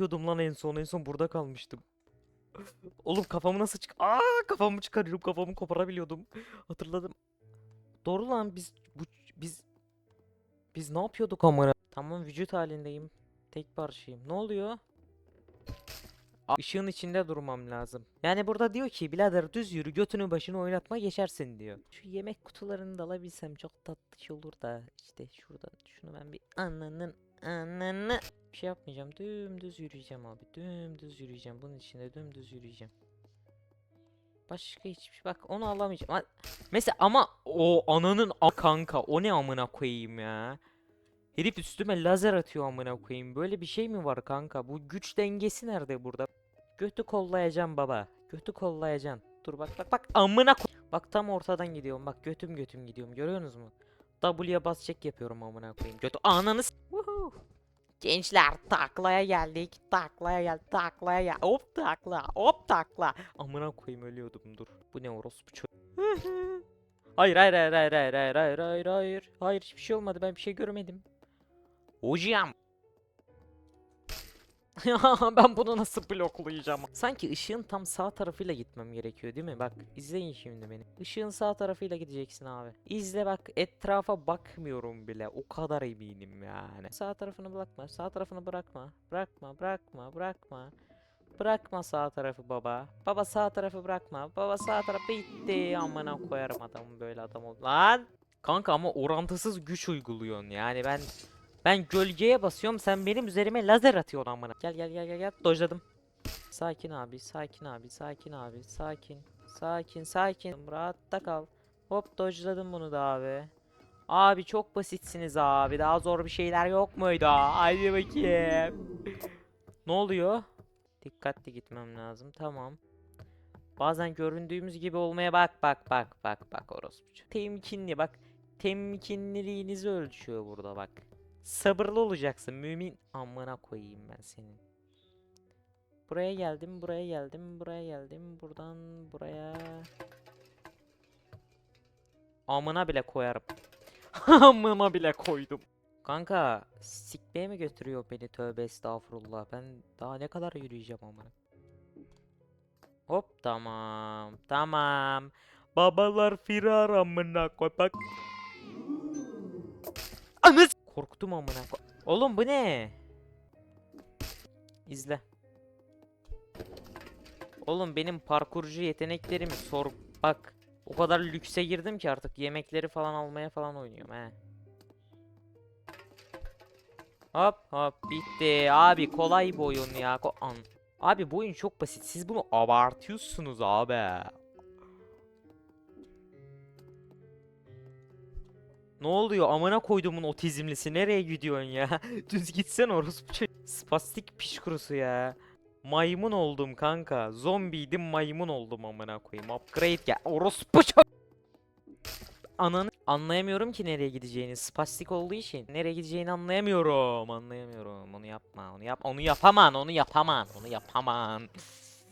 yapıyordum lan en son? En son burada kalmıştım. Oğlum kafamı nasıl çık... Aa kafamı çıkarıyorum. Kafamı koparabiliyordum. Hatırladım. Doğru lan biz bu biz biz ne yapıyorduk amına? Tamam vücut halindeyim. Tek parçayım. Ne oluyor? Işığın içinde durmam lazım. Yani burada diyor ki birader düz yürü götünü başını oynatma geçersin diyor. Şu yemek kutularını da alabilsem çok tatlı olur da işte şuradan şunu ben bir ananın ananı bir şey yapmayacağım. Dümdüz yürüyeceğim abi. Dümdüz yürüyeceğim. Bunun içinde dümdüz yürüyeceğim. Başka hiçbir şey. Bak onu alamayacağım. Mesela ama o ananın a kanka o ne amına koyayım ya. Herif üstüme lazer atıyor amına koyayım. Böyle bir şey mi var kanka? Bu güç dengesi nerede burada? Götü kollayacağım baba. Götü kollayacaksın. Dur bak bak bak amına ko- Bak tam ortadan gidiyorum. Bak götüm götüm gidiyorum. Görüyorsunuz mu? W'ye bas çek yapıyorum amına koyayım. Götü ananı Woohoo. Gençler taklaya geldik. Taklaya gel. Taklaya gel. Hop takla. Hop takla. Amına koyayım ölüyordum dur. Bu ne orospu ço- Hayır hayır hayır hayır hayır hayır hayır hayır hayır. Hayır hiçbir şey olmadı. Ben bir şey görmedim. Hocam. ben bunu nasıl bloklayacağım? Sanki ışığın tam sağ tarafıyla gitmem gerekiyor değil mi? Bak izleyin şimdi beni. Işığın sağ tarafıyla gideceksin abi. İzle bak etrafa bakmıyorum bile. O kadar eminim yani. Sağ tarafını bırakma. Sağ tarafını bırakma. Bırakma bırakma bırakma. Bırakma sağ tarafı baba. Baba sağ tarafı bırakma. Baba sağ tarafı bitti. Amına koyarım adamı böyle adam ol. Lan! Kanka ama orantısız güç uyguluyorsun yani ben ben gölgeye basıyorum sen benim üzerime lazer atıyorsun amına. Gel gel gel gel gel dojladım. Sakin abi sakin abi sakin abi sakin. Sakin sakin rahatta kal. Hop dojladım bunu da abi. Abi çok basitsiniz abi daha zor bir şeyler yok muydu? Haydi bakayım. ne oluyor? Dikkatli gitmem lazım tamam. Bazen göründüğümüz gibi olmaya bak bak bak bak bak orospu. Temkinli bak. Temkinliliğinizi ölçüyor burada bak. Sabırlı olacaksın mümin. Amına koyayım ben senin. Buraya geldim, buraya geldim, buraya geldim. Buradan buraya. Amına bile koyarım. Amına bile koydum. Kanka, sikmeye mi götürüyor beni tövbe estağfurullah. Ben daha ne kadar yürüyeceğim amına. Hop tamam. Tamam. Babalar firar amına koy bak. Anız. Korktum amına. Oğlum bu ne? İzle. Oğlum benim parkurcu yeteneklerimi sor bak. O kadar lükse girdim ki artık yemekleri falan almaya falan oynuyorum he. Hop hop bitti. Abi kolay bu oyun ya. Ko an. Abi bu oyun çok basit. Siz bunu abartıyorsunuz abi. Ne oluyor? Amına koyduğumun otizmlisi. Nereye gidiyorsun ya? Düz gitsen orospu. Spastik piş kurusu ya. Maymun oldum kanka. Zombiydim maymun oldum amına koyayım. Upgrade gel. Orospu. Ananı anlayamıyorum ki nereye gideceğini. Spastik olduğu için nereye gideceğini anlayamıyorum. Anlayamıyorum. Onu yapma. Onu yap. Onu yapaman. Onu yapaman. Onu yapaman.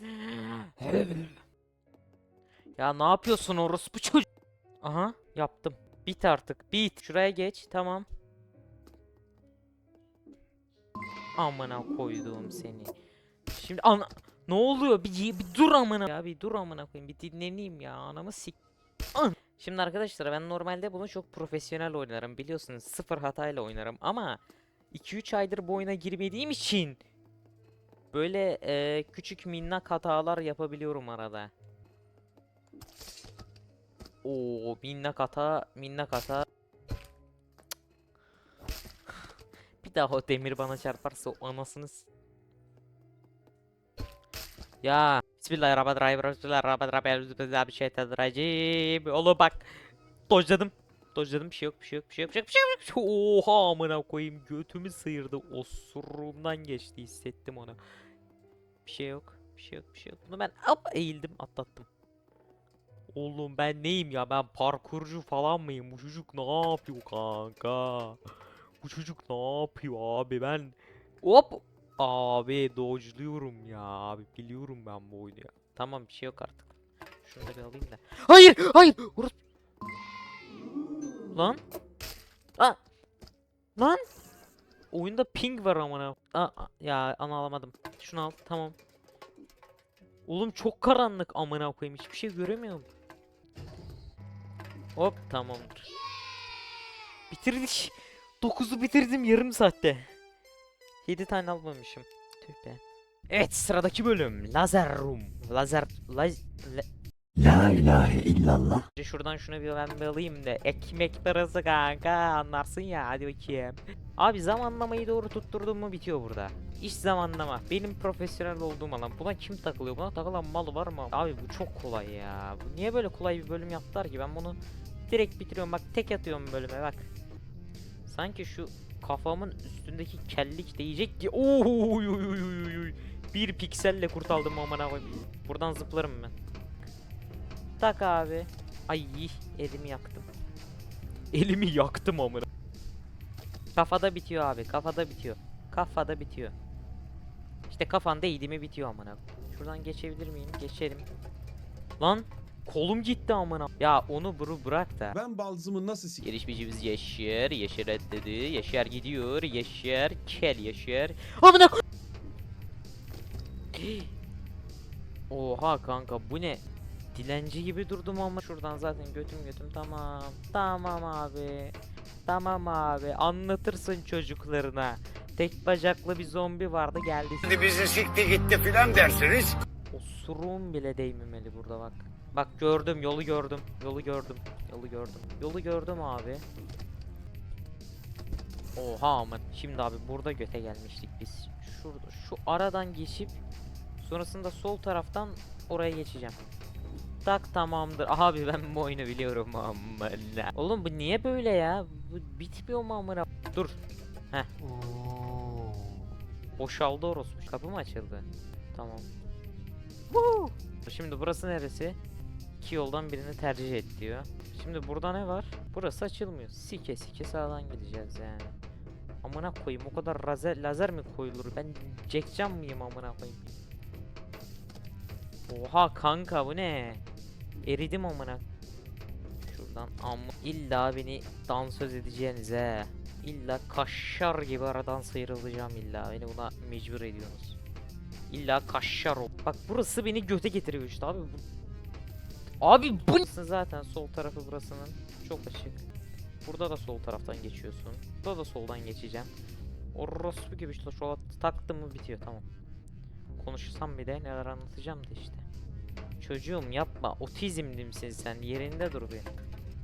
ya ne yapıyorsun orospu çocuk? Aha yaptım. Bit artık. Bit. Şuraya geç. Tamam. Amına koyduğum seni. Şimdi ana ne oluyor? Bir, bir dur amına. Ya bir dur amına koyayım. Bir dinleneyim ya. Anamı sik. An! Şimdi arkadaşlar ben normalde bunu çok profesyonel oynarım. Biliyorsunuz sıfır hatayla oynarım ama 2-3 aydır bu oyuna girmediğim için böyle eee, küçük minnak hatalar yapabiliyorum arada. Oo minnak hata, minnak hata. Bir daha o demir bana çarparsa o anasını s- Ya Bismillahirrahmanirrahim. Oğlum bak Dojladım. Dojladım bir şey yok bir şey yok bir şey yok bir şey yok bir şey yok, bir şey yok. Oha amına koyayım götümü sıyırdı Osurumdan geçti hissettim onu. Bir şey yok bir şey yok bir şey yok. Bunu ben hop eğildim atlattım Oğlum ben neyim ya ben parkurcu falan mıyım bu çocuk ne yapıyor kanka Bu çocuk ne yapıyor abi ben Hop Abi dodge'luyorum ya abi biliyorum ben bu oyunu ya. Tamam bir şey yok artık. Şunu da bir alayım da. Hayır hayır. Orası... Lan. Lan. Lan. oyunda ping var amına. Aa, ya ana alamadım. Şunu al tamam. Oğlum çok karanlık amına koyayım hiçbir şey göremiyorum. Hop tamamdır. Bitirdik. 9'u bitirdim yarım saatte. 7 tane almamışım. Tüh be. Evet sıradaki bölüm. Lazer Room. Lazer... Laz... la- La ilahe illallah. Şuradan şunu bir ben bir alayım da. Ekmek parası kanka anlarsın ya hadi bakayım. Abi zamanlamayı doğru tutturdum mu bitiyor burada. İş zamanlama. Benim profesyonel olduğum alan. Buna kim takılıyor? Buna takılan mal var mı? Abi bu çok kolay ya. Bu niye böyle kolay bir bölüm yaptılar ki? Ben bunu direkt bitiriyorum. Bak tek atıyorum bölüme bak. Sanki şu kafamın üstündeki kellik değecek ki. Oy. Bir pikselle kurtardım amına koyayım. Buradan zıplarım ben. Tak abi. Ay elimi yaktım. Elimi yaktım amına. Kafada bitiyor abi. Kafada bitiyor. Kafada bitiyor. İşte kafanda eğdi mi bitiyor amına. Şuradan geçebilir miyim? Geçerim. Lan kolum gitti amına. Ya onu buru bırak da. Ben balzımı nasıl s- Gelişmecimiz Yaşar. Yaşar dedi. Yaşar gidiyor. Yaşar. Kel Yaşar. Amına Oha kanka bu ne? Dilenci gibi durdum ama şuradan zaten götüm götüm tamam. Tamam abi. Tamam abi. Anlatırsın çocuklarına. Tek bacaklı bir zombi vardı geldi. Şimdi bizi sikti gitti filan dersiniz. Osuruğum bile değmemeli burada bak. Bak gördüm yolu gördüm. Yolu gördüm. Yolu gördüm. Yolu gördüm abi. Oha aman. Şimdi abi burada göte gelmiştik biz. Şurada şu aradan geçip sonrasında sol taraftan oraya geçeceğim. Tak tamamdır. Abi ben bu oyunu biliyorum amına. Oğlum bu niye böyle ya? Bu bitmiyor mu amına? Dur. Heh. Boşaldı orospu. Kapı mı açıldı? Tamam. Woo! Şimdi burası neresi? İki yoldan birini tercih et diyor. Şimdi burada ne var? Burası açılmıyor. Sike sike sağdan gideceğiz yani. Amına koyayım o kadar lazer, lazer mi koyulur? Ben Jackcan mıyım amına koyayım? Oha kanka bu ne? Eridim amına. Şuradan amma illa beni dansöz edeceğiniz he. İlla kaşar gibi aradan sıyrılacağım illa. Beni buna mecbur ediyorsunuz. İlla kaşar ol. Bak burası beni göte getiriyor işte abi. Bu... Abi bu zaten sol tarafı burasının çok açık. Burada da sol taraftan geçiyorsun. Burada da soldan geçeceğim. Orospu gibi işte şu taktım mı bitiyor tamam. Konuşsam bir de neler anlatacağım da işte. Çocuğum yapma otizmli misin sen yerinde dur bir.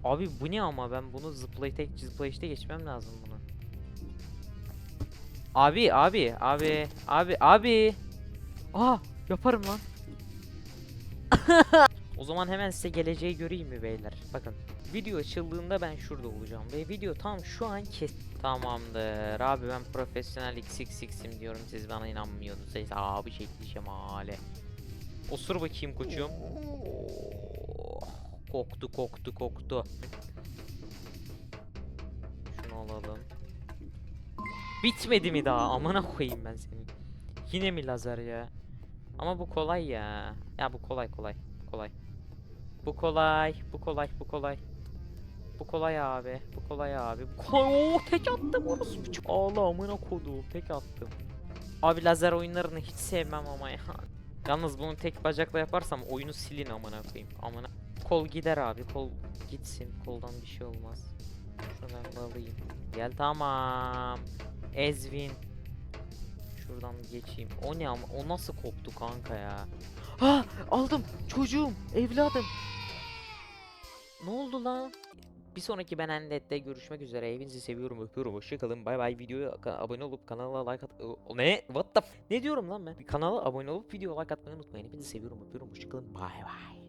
Abi bu ne ama ben bunu zıplay tek zıplayışta geçmem lazım bunu. Abi abi abi abi abi. Aa yaparım lan. o zaman hemen size geleceği göreyim mi beyler? Bakın video açıldığında ben şurada olacağım ve video tam şu an kes. Tamamdır abi ben profesyonel XXX'im diyorum siz bana inanmıyordunuz. Siz abi şekli şemale. Osur bakayım koçum. Koktu koktu koktu. Şunu alalım. Bitmedi mi daha? Amına koyayım ben seni. Yine mi lazer ya? Ama bu kolay ya. Ya bu kolay kolay. Kolay. Bu kolay. Bu kolay. Bu kolay. Bu kolay abi. Bu kolay abi. Bu kolay. Oo, tek attım orası. Ağla amına koduğum. Tek attım. Abi lazer oyunlarını hiç sevmem ama ya. Yalnız bunu tek bacakla yaparsam oyunu silin amına koyayım. Amına. Kol gider abi. Kol gitsin. Koldan bir şey olmaz. Ben bir alayım. Gel tamam. Ezvin. Şuradan geçeyim. O ne ama o nasıl koptu kanka ya? Ha aldım çocuğum evladım. Ne oldu lan? Bir sonraki Ben Endet'te görüşmek üzere. Hepinizi seviyorum, öpüyorum. Hoşçakalın. Bay bay. Videoya abone olup kanala like at... Ne? What the f- Ne diyorum lan ben? Kanala abone olup video like atmayı unutmayın. Hepinizi seviyorum, öpüyorum. Hoşçakalın. Bay bay.